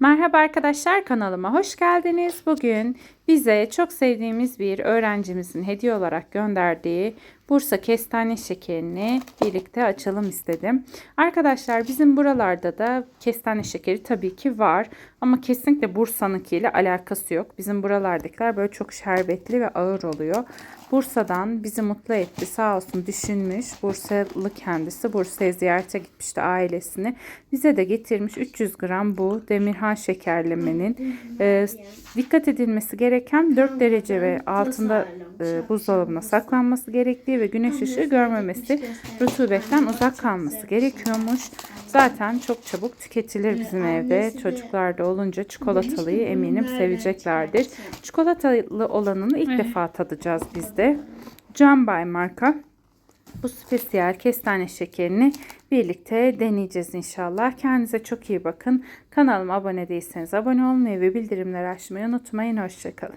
Merhaba arkadaşlar kanalıma hoş geldiniz. Bugün bize çok sevdiğimiz bir öğrencimizin hediye olarak gönderdiği Bursa kestane şekerini birlikte açalım istedim. Arkadaşlar bizim buralarda da kestane şekeri tabii ki var ama kesinlikle Bursa'nınkiyle alakası yok. Bizim buralardakiler böyle çok şerbetli ve ağır oluyor. Bursa'dan bizi mutlu etti. Sağ olsun düşünmüş. Bursalı kendisi. Bursa'ya ziyarete gitmişti ailesini. Bize de getirmiş 300 gram bu Demirhan şekerlemenin. Ee, dikkat edilmesi gereken 4 derece ve altında e, buzdolabına saklanması gerektiği ve güneş ışığı görmemesi, rutubetten uzak kalması gerekiyormuş. Zaten çok çabuk tüketilir bizim evde. Çocuklar da olunca çikolatalıyı eminim seveceklerdir. Çikolatalı olanını ilk defa tadacağız biz de. Can Bay marka. Bu spesiyel kestane şekerini birlikte deneyeceğiz inşallah. Kendinize çok iyi bakın. Kanalıma abone değilseniz abone olmayı ve bildirimleri açmayı unutmayın. Hoşçakalın.